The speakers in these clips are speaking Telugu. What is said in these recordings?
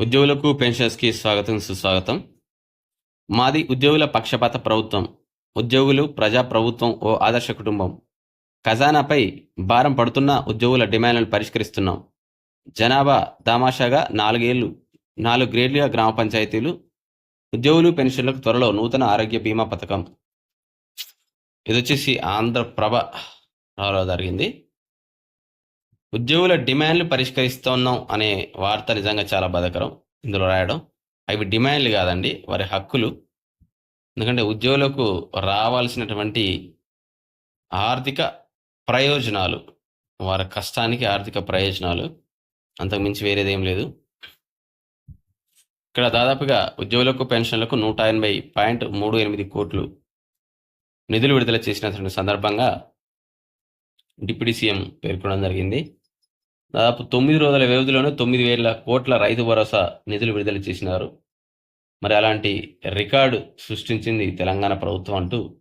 ఉద్యోగులకు పెన్షన్స్కి స్వాగతం సుస్వాగతం. మాది ఉద్యోగుల పక్షపాత ప్రభుత్వం. ఉద్యోగులు ప్రజా ప్రభుత్వం ఓ ఆదర్శ కుటుంబం. ఖజానాపై భారం పడుతున్న ఉద్యోగుల డిమాండ్లను పరిష్కరిస్తున్నాం. జనాభా దామాషాగా నాలుగేళ్ళు నాలుగు గ్రేడ్లుగా గ్రామ పంచాయతీలు ఉద్యోగులు పెన్షన్లకు త్వరలో నూతన ఆరోగ్య బీమా పథకం. ఇది వచ్చేసి ఆంధ్రప్రభ జరిగింది. ఉద్యోగుల డిమాండ్లు పరిష్కరిస్తున్నాం అనే వార్త నిజంగా చాలా బాధకరం. ఇందులో రాయడం అవి డిమాండ్లు కాదండి వారి హక్కులు. ఎందుకంటే ఉద్యోగులకు రావాల్సినటువంటి ఆర్థిక ప్రయోజనాలు వారి కష్టానికి ఆర్థిక ప్రయోజనాలు అంతకు మించి వేరేదేం లేదు. ఇక్కడ దాదాపుగా ఉద్యోగులకు పెన్షన్లకు నూట ఎనభై పాయింట్ మూడు ఎనిమిది కోట్లు నిధులు విడుదల చేసినటువంటి సందర్భంగా డిప్యూటీ సీఎం పేర్కొనడం జరిగింది. దాదాపు తొమ్మిది రోజుల వ్యవధిలోనే తొమ్మిది వేల కోట్ల రైతు భరోసా నిధులు విడుదల చేసినారు. మరి అలాంటి రికార్డు సృష్టించింది తెలంగాణ ప్రభుత్వం అంటూ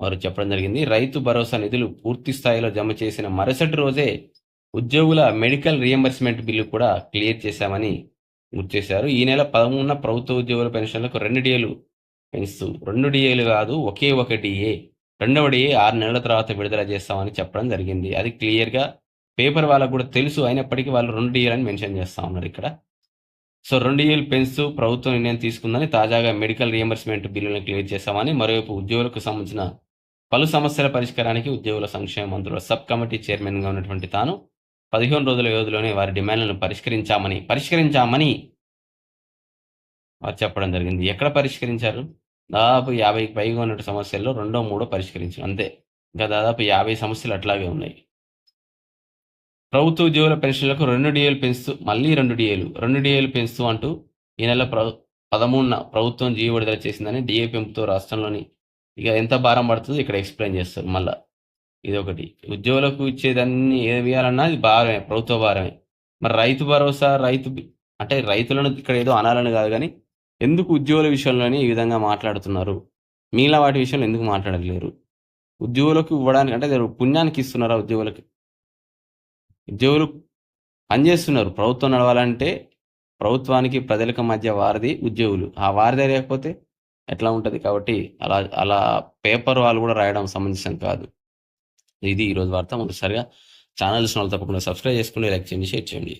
వారు చెప్పడం జరిగింది. రైతు భరోసా నిధులు పూర్తి స్థాయిలో జమ చేసిన మరుసటి రోజే ఉద్యోగుల మెడికల్ రియంబర్స్మెంట్ బిల్లు కూడా క్లియర్ చేశామని గుర్తు చేశారు. ఈ నెల పదమూడున ప్రభుత్వ ఉద్యోగుల పెన్షన్లకు రెండు డిఏలు పెంచుతూ రెండు డిఏలు కాదు ఒకే ఒక డిఏ రెండవది ఆరు నెలల తర్వాత విడుదల చేస్తామని చెప్పడం జరిగింది. అది క్లియర్గా పేపర్ వాళ్ళకు కూడా తెలుసు. అయినప్పటికీ వాళ్ళు రెండు ఇయర్ అని మెన్షన్ చేస్తా ఉన్నారు ఇక్కడ. సో రెండు డిఏలు పెంచుతూ ప్రభుత్వం నిర్ణయం తీసుకుందని తాజాగా మెడికల్ రియంబర్స్మెంట్ బిల్లులను క్లియర్ చేస్తామని మరోవైపు ఉద్యోగులకు సంబంధించిన పలు సమస్యల పరిష్కారానికి ఉద్యోగుల సంక్షేమ మంత్రుల సబ్ కమిటీ చైర్మన్గా ఉన్నటువంటి తాను పదిహేను రోజుల వ్యవధిలోనే వారి డిమాండ్లను పరిష్కరించామని పరిష్కరించామని వారు చెప్పడం జరిగింది. ఎక్కడ పరిష్కరించారు? దాదాపు యాభైకి పైగా ఉన్న సమస్యల్లో రెండో మూడో పరిష్కరించారు అంతే. ఇంకా దాదాపు యాభై సమస్యలు అట్లాగే ఉన్నాయి. ప్రభుత్వ ఉద్యోగుల పెన్షన్లకు రెండు డిఏలు పెంచుతూ మళ్ళీ రెండు డిఏలు రెండు డిఏలు పెంచుతూ అంటూ ఈ నెల ప్ర పదమూడున ప్రభుత్వం జీవో విడుదల చేసిందని డిఏ పెంపుతో రాష్ట్రంలోని ఇక ఎంత భారం పడుతుందో ఇక్కడ ఎక్స్ప్లెయిన్ చేస్తారు మళ్ళా. ఇది ఒకటి ఉద్యోగులకు ఇచ్చేదాన్ని ఏది ఇవ్వాలన్నా ఇది భారమే ప్రభుత్వ భారమే. మరి రైతు భరోసా రైతు అంటే రైతులను ఇక్కడ ఏదో అనాలని కాదు కానీ ఎందుకు ఉద్యోగుల విషయంలోనే ఈ విధంగా మాట్లాడుతున్నారు? మిగిలిన వాటి విషయంలో ఎందుకు మాట్లాడలేరు ఉద్యోగులకు ఇవ్వడానికి అంటే పుణ్యానికి ఇస్తున్నారా ఉద్యోగులకు? ఉద్యోగులు పనిచేస్తున్నారు ప్రభుత్వం నడవాలంటే ప్రభుత్వానికి ప్రజలకు మధ్య వారిది ఉద్యోగులు. ఆ వారిదే లేకపోతే ఎట్లా ఉంటుంది? కాబట్టి అలా అలా పేపర్ వాళ్ళు కూడా రాయడం సంబంధించిన కాదు. ఇది ఈరోజు వార్త. మొదటిసారిగా చూసిన వాళ్ళు తప్పకుండా సబ్స్క్రైబ్ చేసుకోండి లైక్ చేయండి షేర్ చేయండి.